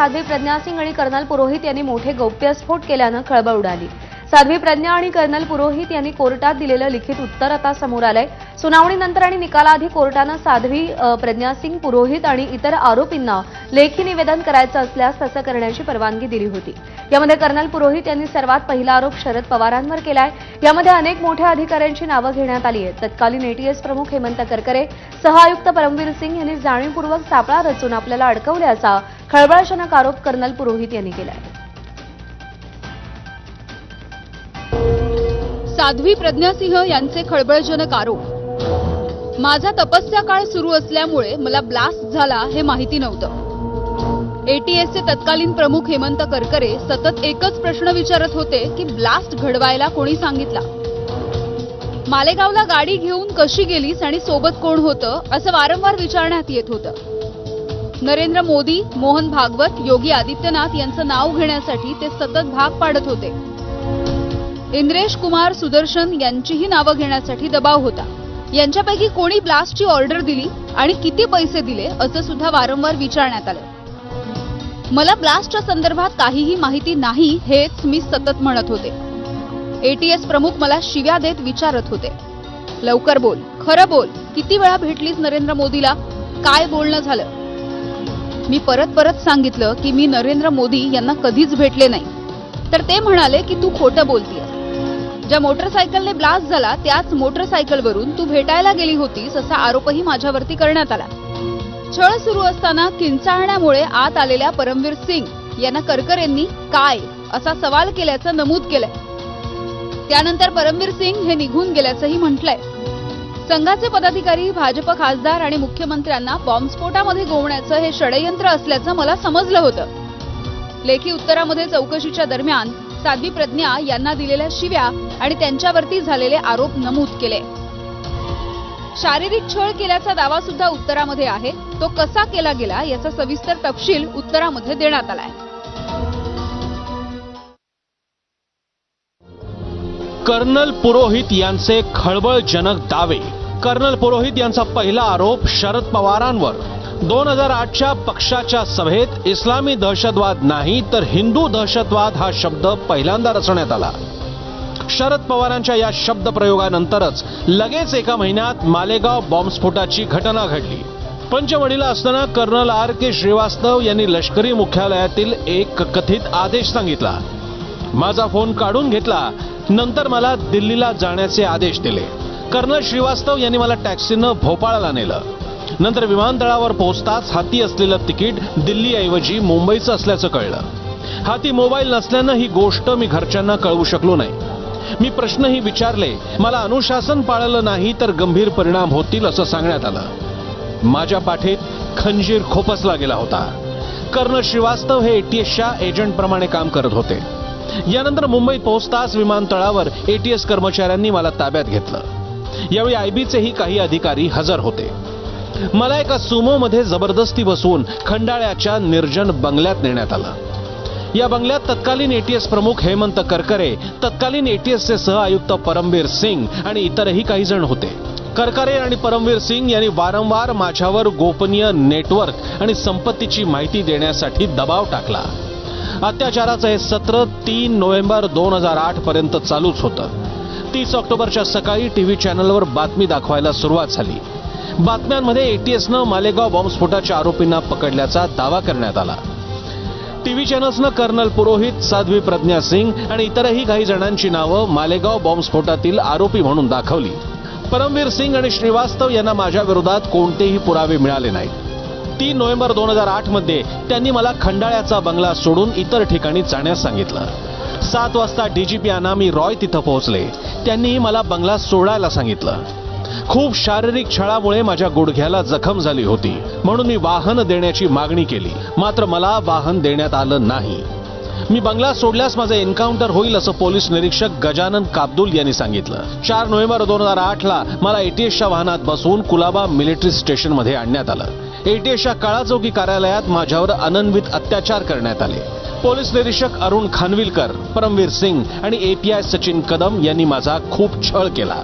साध्वी प्रज्ञा सिंग आणि कर्नल पुरोहित यांनी मोठे गौप्यस्फोट केल्यानं खळबळ उडाली. साध्वी प्रज्ञा आणि कर्नल पुरोहित यांनी कोर्टात दिलेलं लिखित उत्तर आता समोर आलंय. सुनावणीनंतर आणि निकालाआधी कोर्टानं साध्वी अ, प्रज्ञा सिंग पुरोहित आणि इतर आरोपींना लेखी निवेदन करायचं असल्यास तसं करण्याची परवानगी दिली होती. यामध्ये कर्नल पुरोहित यांनी सर्वात पहिला आरोप शरद पवारांवर केलाय. यामध्ये अनेक मोठ्या अधिकाऱ्यांची नावं घेण्यात आली आहेत. तत्कालीन एटीएस प्रमुख हेमंत करकरे सहआयुक्त परमवीर सिंग यांनी जाणीवपूर्वक सापळा रचून आपल्याला अडकवल्याचा खळबळजनक आरोप कर्नल पुरोहित यांनी केलाय साध्वी प्रज्ञासिंह यांचे खळबळजनक आरोप. माझा तपस्या काळ सुरू असल्यामुळे मला ब्लास्ट झाला हे माहिती नव्हतं. एटीएसचे तत्कालीन प्रमुख हेमंत करकरे सतत एकच प्रश्न विचारत होते की ब्लास्ट घडवायला कोणी सांगितला? मालेगावला गाडी घेऊन कशी गेलीस आणि सोबत कोण होतं असं वारंवार विचारण्यात येत होतं. नरेंद्र मोदी मोहन भागवत योगी आदित्यनाथ यांचं नाव घेण्यासाठी ते सतत भाग पाडत होते. इंद्रेश कुमार सुदर्शन यांचीही नावं घेण्यासाठी दबाव होता. यांच्यापैकी कोणी ब्लास्टची ऑर्डर दिली आणि किती पैसे दिले असं सुद्धा वारंवार विचारण्यात आलं. मला ब्लास्टच्या संदर्भात काहीही माहिती नाही हेच मी सतत म्हणत होते. एटीएस प्रमुख मला शिव्या देत विचारत होते. लवकर बोल खरं बोल किती वेळा भेटलीस नरेंद्र मोदीला? काय बोलणं झालं? मी परत परत सांगितलं की मी नरेंद्र मोदी यांना कधीच भेटले नाही. तर ते म्हणाले की तू खोटं बोलतीयस. ज्या मोटरसायकलने ब्लास्ट झाला त्याच मोटरसायकलवरून तू भेटायला गेली होतीस असा आरोपही माझ्यावरती करण्यात आला. छळ सुरू असताना किंचाळण्यामुळे आत आलेल्या परमवीर सिंग यांना करकरेंनी काय असा सवाल केल्याचं नमूद केलंय. त्यानंतर परमवीर सिंग हे निघून गेल्याचंही म्हटलंय. संघाचे पदाधिकारी भाजप खासदार आणि मुख्यमंत्र्यांना बॉम्बस्फोटामध्ये गोवण्याचं हे षडयंत्र असल्याचं मला समजलं होतं. लेखी उत्तरामध्ये चौकशीच्या दरम्यान साध्वी प्रज्ञा यांना दिलेल्या शिव्या आणि त्यांच्यावरती झालेले आरोप नमूद केले. शारीरिक छळ केल्याचा दावा सुद्धा उत्तरामध्ये आहे. तो कसा केला गेला याचा सविस्तर तपशील उत्तरामध्ये देण्यात आलाय. कर्नल पुरोहित यांचे खळबळजनक दावे. कर्नल पुरोहित यांचा पहिला आरोप शरद पवारांवर. दोन हजार आठच्या पक्षाच्या सभेत इस्लामी दहशतवाद नाही तर हिंदू दहशतवाद हा शब्द पहिल्यांदा रचण्यात आला. शरद पवारांच्या या शब्दप्रयोगानंतरच लगेच एका महिन्यात मालेगाव बॉम्बस्फोटाची घटना घडली. पंचवडीला असताना कर्नल आर के श्रीवास्तव यांनी लष्करी मुख्यालयातील एक कथित आदेश सांगितला. माझा फोन काढून घेतला. नंतर मला दिल्लीला जाण्याचे आदेश दिले. कर्नल श्रीवास्तव यांनी मला टॅक्सीनं भोपाळला नेलं. नंतर विमानतळावर पोहोचताच हाती असलेलं तिकीट दिल्लीऐवजी मुंबईचं असल्याचं कळलं. हाती मोबाईल नसल्यानं ही गोष्ट मी घरच्यांना कळवू शकलो नाही. मी प्रश्नही विचारले मला अनुशासन पाळलं नाही तर गंभीर परिणाम होतील असं सांगण्यात आलं. माझ्या पाठीत खंजीर खोपसला गेला होता. कर्नल श्रीवास्तव हे एटीएसच्या एजंटप्रमाणे काम करत होते. यानंतर मुंबईत पोहोचताच विमानतळावर एटीएस कर्मचाऱ्यांनी मला ताब्यात घेतलं. यावेळी आयबीचेही काही अधिकारी हजर होते. मला एका सुमोमध्ये जबरदस्ती बसवून खंडाळ्याच्या निर्जन बंगल्यात नेण्यात आलं. या बंगल्यात तत्कालीन एटीएस प्रमुख हेमंत करकरे तत्कालीन एटीएसचे सहआयुक्त परमवीर सिंग आणि इतरही काही जण होते. करकरे आणि परमवीर सिंग यांनी वारंवार माझ्यावर गोपनीय नेटवर्क आणि संपत्तीची माहिती देण्यासाठी दबाव टाकला. अत्याचाराचं हे सत्र तीन नोव्हेंबर दोन हजार आठ पर्यंत चालूच होतं. तीस ऑक्टोबरच्या सकाळी टीव्ही चॅनलवर बातमी दाखवायला सुरुवात झाली. बातम्यांमध्ये एटीएसनं मालेगाव बॉम्बस्फोटाच्या आरोपींना पकडल्याचा दावा करण्यात आला. टीव्ही चॅनल्सनं कर्नल पुरोहित साध्वी प्रज्ञा सिंग आणि इतरही काही जणांची नावं मालेगाव बॉम्बस्फोटातील आरोपी म्हणून दाखवली. परमवीर सिंग आणि श्रीवास्तव यांना माझ्या विरोधात कोणतेही पुरावे मिळाले नाहीत. तीन नोव्हेंबर दोन हजार आठमध्ये त्यांनी मला खंडाळ्याचा बंगला सोडून इतर ठिकाणी जाण्यास सांगितलं. सात वाजता डीजीपी अनामी रॉय तिथं पोहोचले. त्यांनीही मला बंगला सोडायला सांगितलं. खूप शारीरिक छळामुळे माझ्या गुडघ्याला जखम झाली होती. म्हणून मी वाहन देण्याची मागणी केली. मात्र मला वाहन देण्यात आलं नाही. मी बंगला सोडल्यास माझं एन्काउंटर होईल असं पोलीस निरीक्षक गजानन काब्दुल यांनी सांगितलं. चार नोव्हेंबर दोन हजार आठ ला मला एटीएसच्या वाहनात बसवून कुलाबा मिलिटरी स्टेशनमध्ये आणण्यात आलं. एटीएसच्या काळाचौकी कार्यालयात माझ्यावर अनन्वित अत्याचार करण्यात आले. पोलीस निरीक्षक अरुण खानविलकर परमवीर सिंग आणि एपीआय सचिन कदम यांनी माझा खूप छळ केला.